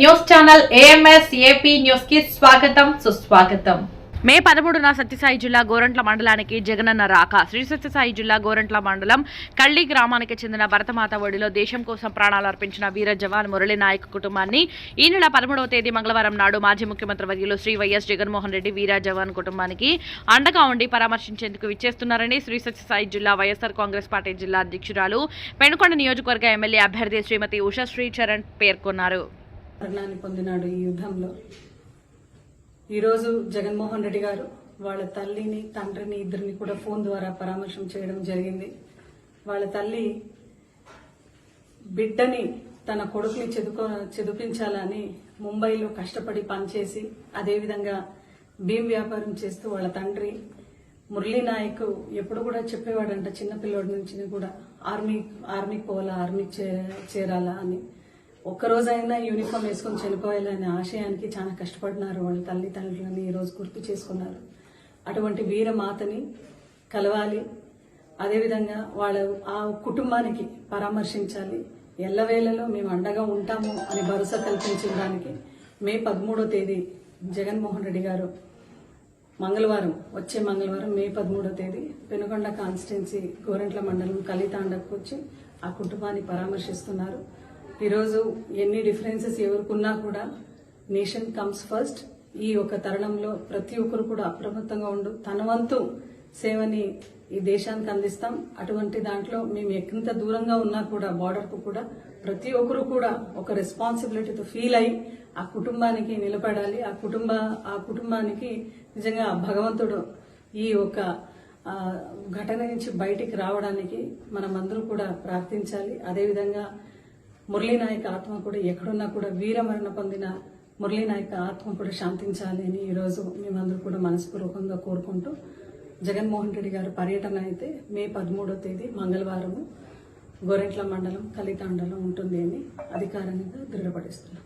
News channel AMS AP న్యూస్కి స్వాగతం సుస్వాగతం. మే పదమూడున సత్యసాయి జిల్లా గోరంట్ల మండలానికి జగనన్న రాక. శ్రీ సత్యసాయి జిల్లా గోరంట్ల మండలం కళ్ళి గ్రామానికి చెందిన భరతమాత ఒడిలో దేశం కోసం ప్రాణాలు అర్పించిన వీర జవాన్ మురళీ నాయక్ కుటుంబాన్ని ఈ నెల పదమూడవ తేదీ మంగళవారం నాడు మాజీ ముఖ్యమంత్రి వర్యులు శ్రీ వైఎస్ జగన్మోహన్ రెడ్డి వీర జవాన్ కుటుంబానికి అండగా ఉండి పరామర్శించేందుకు విచ్చేస్తున్నారని శ్రీ సత్యసాయి జిల్లా వైఎస్ఆర్ కాంగ్రెస్ పార్టీ జిల్లా అధ్యక్షురాలు పెనుకొండ నియోజకవర్గ ఎమ్మెల్యే అభ్యర్థి శ్రీమతి ఉషాశ్రీ చరణ్ పేర్కొన్నారు. మరణాన్ని పొందినాడు ఈ యుద్ధంలో. ఈరోజు జగన్మోహన్ రెడ్డి గారు వాళ్ళ తల్లిని తండ్రిని ఇద్దరిని కూడా ఫోన్ ద్వారా పరామర్శం చేయడం జరిగింది. వాళ్ళ తల్లి బిడ్డని తన కొడుకుని చదువుకో చదివించాలని ముంబైలో కష్టపడి పనిచేసి అదేవిధంగా భీమ్ వ్యాపారం చేస్తూ వాళ్ళ తండ్రి మురళీ నాయక్ ఎప్పుడు కూడా చెప్పేవాడంట చిన్నపిల్లోడి నుంచి కూడా ఆర్మీ ఆర్మీకి పోవాలా ఆర్మీ చే- చేరాలా అని. ఒక్కరోజైనా యూనిఫామ్ వేసుకొని చనిపోయాలనే ఆశయానికి చాలా కష్టపడినారు వాళ్ళ తల్లిదండ్రులని ఈరోజు గుర్తు చేసుకున్నారు. అటువంటి వీరమాతని కలవాలి. అదేవిధంగా వాళ్ళ ఆ కుటుంబానికి పరామర్శించాలి. ఎల్లవేళలో మేము అండగా ఉంటాము అని భరోసా కల్పించడానికి మే పదమూడో తేదీ జగన్మోహన్ రెడ్డి గారు మంగళవారం వచ్చే మంగళవారం మే పదమూడో తేదీ పెనుకొండ కాన్స్టిట్యున్సీ గోరెంట్ల మండలం కలితాండకు వచ్చి ఆ కుటుంబాన్ని పరామర్శిస్తున్నారు. ఈరోజు ఎన్ని డిఫరెన్సెస్ ఎవరికున్నా కూడా నేషన్ కమ్స్ ఫస్ట్. ఈ ఒక తరుణంలో ప్రతి ఒక్కరు కూడా అప్రమత్తంగా ఉండు. తన వంతు సేవని ఈ దేశానికి అందిస్తాం. అటువంటి దాంట్లో మేము ఎంత దూరంగా ఉన్నా కూడా బార్డర్కు కూడా ప్రతి ఒక్కరు కూడా ఒక రెస్పాన్సిబిలిటీతో ఫీల్ అయి ఆ కుటుంబానికి నిలబడాలి. ఆ కుటుంబ ఆ కుటుంబానికి నిజంగా భగవంతుడు ఈ ఒక ఘటన నుంచి బయటికి రావడానికి మనమందరూ కూడా ప్రార్థించాలి. అదేవిధంగా మురళీనాయక ఆత్మ కూడా ఎక్కడున్నా కూడా వీరమరణ పొందిన మురళీనాయక ఆత్మ కూడా శాంతించాలి అని ఈరోజు మేమందరూ కూడా మనస్పూర్వకంగా కోరుకుంటూ జగన్మోహన్ రెడ్డి గారి పర్యటన అయితే మే పదమూడో తేదీ మంగళవారము గోరెంట్ల మండలం కలితాండలో ఉంటుంది అని అధికారంగా దృఢపడిస్తున్నాం